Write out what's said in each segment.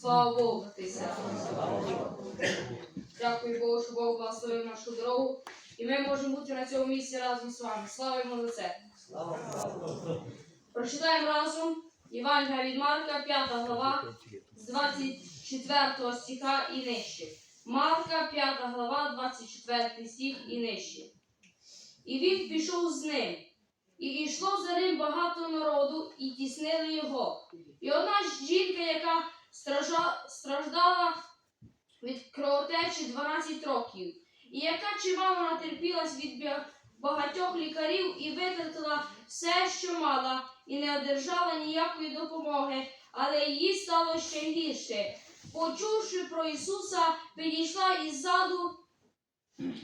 Слава Богу. Дякую Богу, що Бог благословив нашу дорогу. І ми можемо бути на цьому місці разом з вами. Слава йому за це. Прочитаємо разом Євангелія від Марка, 5 глава, з 24 стиха і нижче. Марка, 5 глава, 24 стих і нижче. І він пішов з ним. І йшло за ним багато народу, і тіснили його. І одна страждала від кровотечі 12 років, і яка чимало натерпілась від багатьох лікарів і витратила все, що мала, і не одержала ніякої допомоги, але їй стало ще гірше. Почувши про Ісуса, підійшла іззаду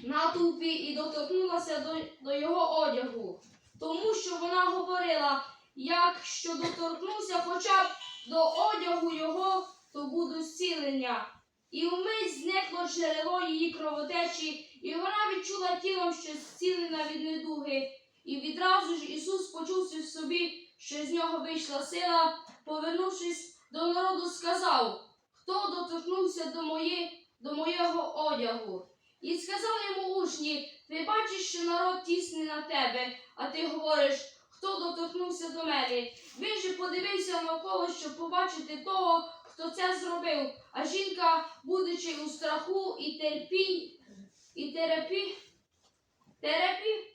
натовпі і доторкнулася до, до його одягу, тому що вона говорила, якщо доторкнуся хоча б до одягу його, то буду зцілення. І вмить зникло джерело її кровотечі, і вона відчула тілом, що зцілена від недуги. І відразу ж Ісус почувся в собі, що з нього вийшла сила, повернувшись до народу, сказав, хто доторкнувся до, моє, до моєго одягу. І сказали йому учні, ти бачиш, що народ тісний на тебе, а ти говориш, хто доторкнувся до мене. Він же подивився навколо, щоб побачити того, хто це зробив. А жінка, будучи у страху і терпінь, і терапі, терапі,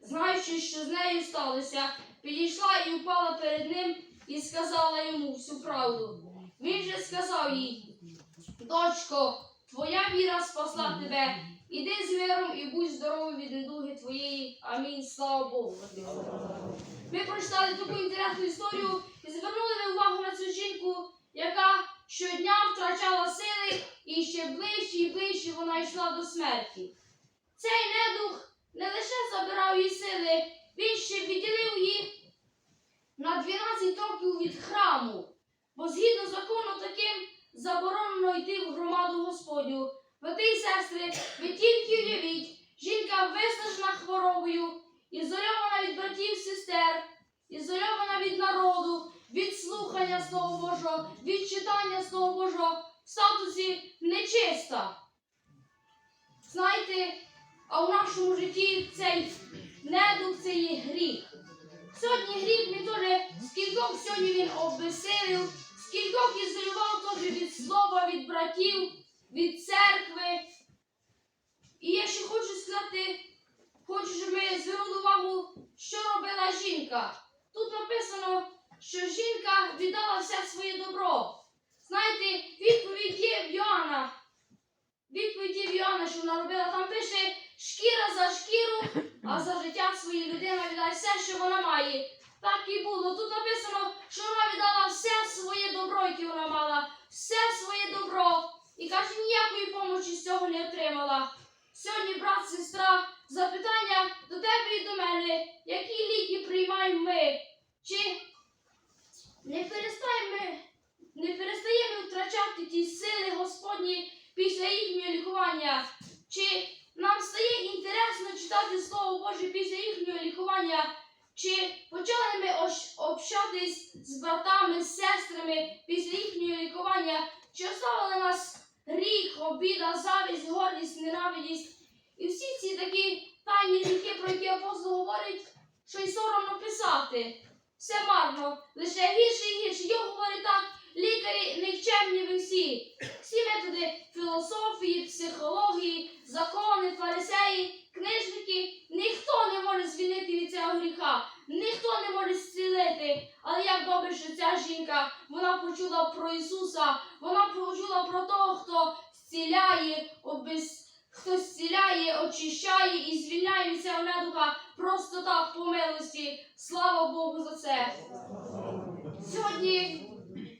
знаючи, що з нею сталося, підійшла і впала перед ним і сказала йому всю правду. Він же сказав їй, дочко, твоя віра спасла тебе. Іди з миром і будь здоровий від недуги твоєї. Амінь. Слава Богу. Ми прочитали таку інтересну історію і звернули ви увагу на цю жінку, яка щодня втрачала сили і ще ближче і ближче вона йшла до смерті. Цей недух не лише забирав її сили, він ще відділив її на 12 років від храму, бо згідно закону таким заборонено йти в громаду Господню. Брати і сестри, ви тільки уявіть, жінка виснажена хворобою, ізольована від братів сестер, ізольована від народу, від слухання Слова Божого, від читання Слова Божого, в статусі нечиста. Знаєте, а в нашому житті цей недух це є гріх. Звернули увагу, що робила жінка. Тут написано, що жінка віддала все своє добро. Знаєте, відповідь є в Йоанна. Відповідь є в Йоанна, що вона робила. Там пише шкіра за шкіру, а за життя своєї людини віддає все, що вона має. Так і було. Тут написано, що вона віддала все своє добро, яке вона мала, все своє добро. І каже, ніякої помочі з цього не отримала. Сьогодні, брат, сестра, запитання до тебе і до мене, які ліки приймаємо ми? Чи не перестаємо не перестаємо втрачати ті сили Господні після їхнього лікування? Чи нам стає інтересно читати Слово Боже після їхнього лікування? Чи почали ми общатись з братами, з сестрами після їхнього лікування? Чи обіда, завість, гордість, ненавидість? І всі ці такі тайні гріхи, про які апостол говорить, що й соромно писати. Все марно, лише гірше і гірше. Його говорить так, лікарі нікчемні ви всі. Всі методи філософії, психології, закони, фарисеї, книжники, ніхто не може звільнити від цього гріха, ніхто не може зцілити. Але як добре, що ця жінка вона почула про Ісуса, вона почула про того, хто зціляє, обез... хтось зціляє, очищає і звільняє від цього недуха просто так по милості. Слава Богу за це. Сьогодні,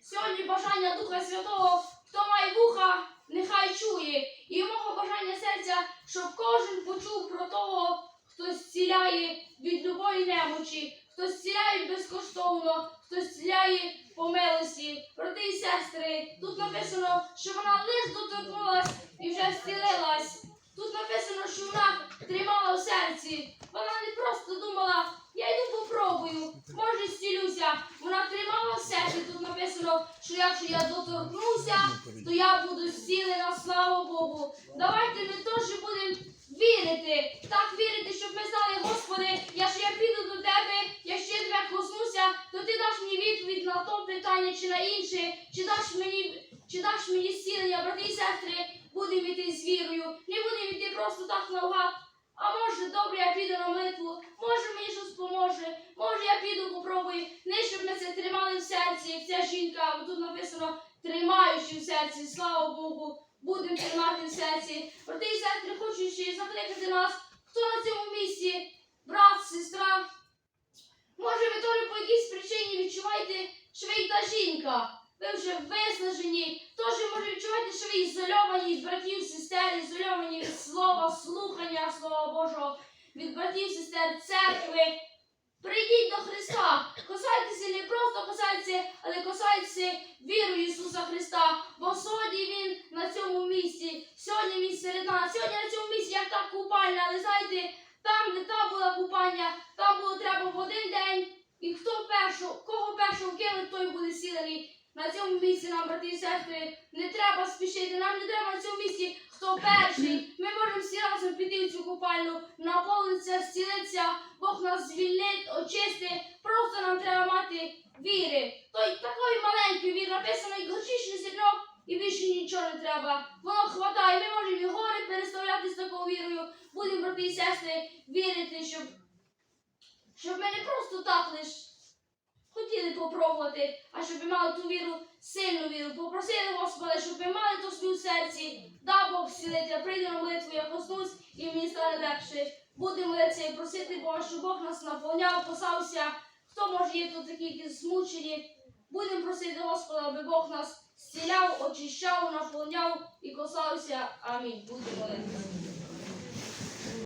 сьогодні бажання Духа Святого, хто має вуха, нехай чує. І мого бажання серця, щоб кожен почув про того, хто зціляє від любої немочі, хто зціляє безкоштовно, хто зціляє по милості. Брати і сестри, тут написано, що вона лиш доторкнулась і вже зцілилась. Тут написано, що вона тримала в серці. Вона не просто думала, Я йду попробую. Може зцілюся. Вона тримала в серці. Тут написано, що якщо я доторкнуся, то я буду зцілена, слава Богу. Давайте ми теж будемо вірити. Так вірити, щоб ми знали, Господи, якщо я піду до тебе, якщо я тебе коснуся, то ти даш мені відповідь на то питання чи на інше, чи даш мені, чи даш мені зцілення, брати і сестри, будемо йти з вірою. Не будемо йти просто так наугад. А може, добре, я піду на молитву, може мені щось поможе, може я піду попробую. Не щоб ми це тримали в серці, як ця жінка, бо тут написано тримаючи в серці, слава Богу, будемо тримати в серці. Брати і сестри, хочу ще закликати нас, хто на цьому місці, брат, сестра. Може, ви теж по якійсь причині відчуваєте, що ви та жінка. Ви вже виснажені, теж може відчувати, що ви ізольовані від братів, сестер, ізольовані від слова, слухання Слова Божого, від братів, сестер, церкви. Прийдіть до Христа, касайтеся не просто касайтеся, але касайтеся вірою Ісуса Христа. Бо сьогодні Він на цьому місці, сьогодні Він серед нас, сьогодні на цьому місці як та купальня, але знаєте, там, де та була купальня, там було треба в один день. І хто першого, кого першого кинуть, той буде сілений. На цьому місці нам, брати і сестри, не треба спішити. Нам не треба на цьому місці, хто перший. Ми можемо всі разом піти в цю купальню, наповнитися, зцілитися, Бог нас звільнить, очистить. Просто нам треба мати віри. Той такої маленької віри написано, як горчичне зерно, і більше нічого не треба. Воно хватає. Ми можемо і гори переставляти з такою вірою. Будемо, брати і сестри, вірити, щоб, щоб ми не просто так лиш хотіли попробувати, а щоб мали ту віру, сильну віру. Попросили Господа, щоб мали собі в серці. Да Бог зцілити, я прийду на молитву, я коснусь і мені стане легше. Будемо молитися і просити Бога, щоб Бог нас наповняв, касався. Хто може є тут такі, які змучені? Будемо просити Господа, аби Бог нас зціляв, очищав, наповняв і касався. Амінь. Будемо молитися.